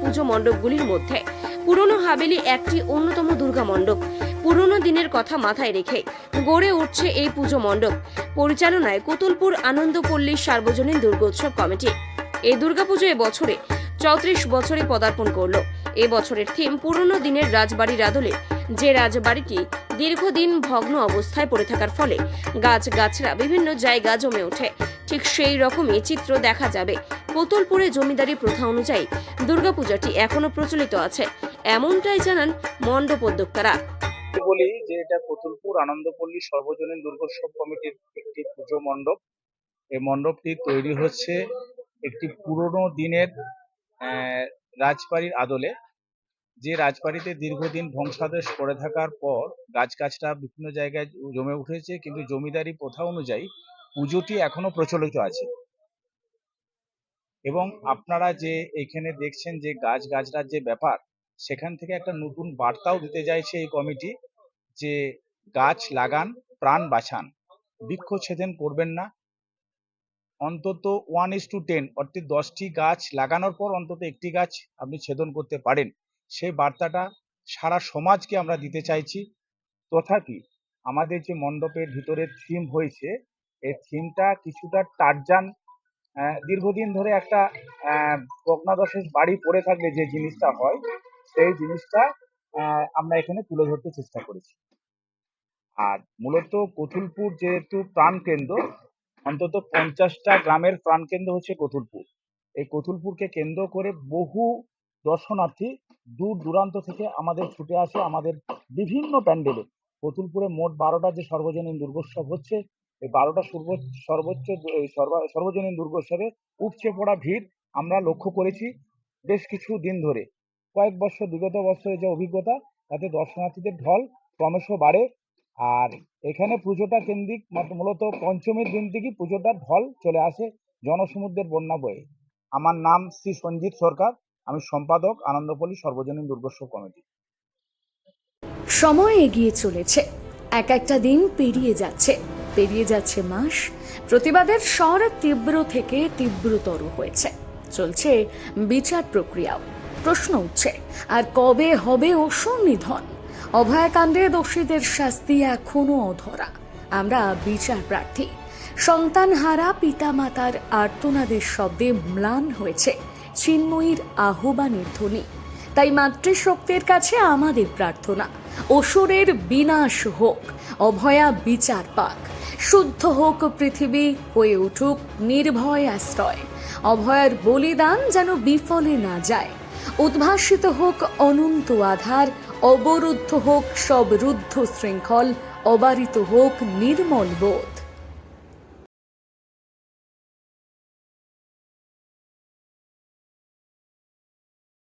পুজো মণ্ডপগুলির মধ্যে। পুরনো হাবেলি একটি অন্যতম দুর্গা মণ্ডপ। পুরনো দিনের কথা মাথায় রেখে গড়ে উঠছে এই পুজো মণ্ডপ। পরিচালনায় কুতুলপুর আনন্দপল্লী সার্বজনীন দুর্গোৎসব কমিটি। এই দুর্গাপুজো এবছরে চৌত্রিশ বছরে পদার্পণ করল। এ বছরের থিম পুরনো দিনের রাজবাড়ির আদলে, যে রাজবাড়িটি দীর্ঘদিন ভগ্ন অবস্থায় পড়ে থাকার ফলে গাছ গাছরা বিভিন্ন জায়গা জমে ওঠে। ঠিক সেই রকমই চিত্র দেখা যাবে। কোতলপুরে জমিদারি প্রথা অনুযায়ী দুর্গাপূজাটি এখনও প্রচলিত আছে। এমনটাই জানান মণ্ডপ উদ্যোক্তারা। বলি যে এটা কতুলপুর আনন্দপল্লী সর্বজনীন দুর্গোৎসব কমিটির একটি পুজো মণ্ডপ। এই মণ্ডপটি তৈরি হচ্ছে একটি পুরনো দিনের রাজবাড়ির আদলে। যে রাজবাড়িতে দীর্ঘদিন ধ্বংসাদেশ পড়ে থাকার পর গাছগাছরা বিভিন্ন জায়গায় জমে উঠেছে, কিন্তু জমিদারি প্রথা অনুযায়ী পুজোটি এখনও প্রচলিত আছে। এবং আপনারা যে এখানে দেখছেন যে গাছ গাছরার যে ব্যাপার, সেখান থেকে একটা নতুন বার্তাও দিতে চাইছে এই কমিটি যে গাছ লাগান, প্রাণ বাঁচান। বৃক্ষ ছেদন করবেন না। অন্তত ওয়ান ইস টু টেন অর্থাৎ দশটি গাছ লাগানোর পর অন্তত একটি গাছ আপনি ছেদন করতে পারেন। সেই বার্তাটা সারা সমাজকে আমরা দিতে চাইছি। তথাপি আমাদের যে মণ্ডপের ভিতরে থিম হয়েছে এই থিমটা কিছুটা টারজান দীর্ঘদিন ধরে একটা আহ, বাড়ি পড়ে থাকলে যে জিনিসটা হয় সেই জিনিসটা আমরা এখানে তুলে ধরতে চেষ্টা করেছি। আর মূলত কতুলপুর যেহেতু প্রাণকেন্দ্র অন্তত পঞ্চাশটা গ্রামের প্রাণকেন্দ্র হচ্ছে কতুলপুর। এই কতুলপুরকে কেন্দ্র করে বহু দর্শনার্থী দূর দূরান্ত থেকে আমাদের ছুটে আসে আমাদের বিভিন্ন প্যান্ডেলে। কতুলপুরে মোট বারোটা যে সর্বজনীন দুর্গোৎসব হচ্ছে এই বারোটা সর্বোচ্চ সর্বজনীন দুর্গোৎসবে উপচে পড়া ভিড় আমরা লক্ষ্য করেছি বেশ কিছু দিন ধরে। কয়েক বছর, বিগত বছরের যে অভিজ্ঞতা, তাতে দর্শনার্থীদের ঢল ক্রমশ বাড়ে আর এখানে পুজোটা কেন্দ্রিক মূলত পঞ্চমীর দিন থেকেই পুজোটার ঢল চলে আসে জনসমুদ্রের বন্যা বয়ে। আমার নাম শ্রী সঞ্জিত সরকার, আমি সম্পাদক আনন্দপল্লী সর্বজনীন দুর্গোৎসব কমিটি। সময় এগিয়ে চলেছে। এক একটা দিন পেরিয়ে যাচ্ছে। পেরিয়ে যাচ্ছে মাস, প্রতিবাদের স্বর তীব্র থেকে তীব্রতর হয়েছে। চলছে বিচার প্রক্রিয়াও। প্রশ্ন উঠছে, আর কবে হবে অসুর নিধন অভয়াকাণ্ডে দোষীদের শাস্তি এখনও অধরা। আমরা বিচার প্রার্থী। সন্তান সন্তানহারা পিতামাতার আর্তনাদের শব্দে ম্লান হয়েছে চিন্ময়ীর আহ্বানের ধ্বনি। তাই মাতৃশক্তির কাছে আমাদের প্রার্থনা। অসুরের বিনাশ হোক, অভয়া বিচার পাক। শুদ্ধ হোক পৃথিবী, হয়ে উঠুক নির্ভয় আশ্রয়। অভয়ার বলিদান যেন বিফলে না যায়। উদ্ভাসিত হোক অনন্ত আধার, অবরুদ্ধ হোক সব রুদ্ধ শৃঙ্খল, অবারিত হোক নির্মল বোধ।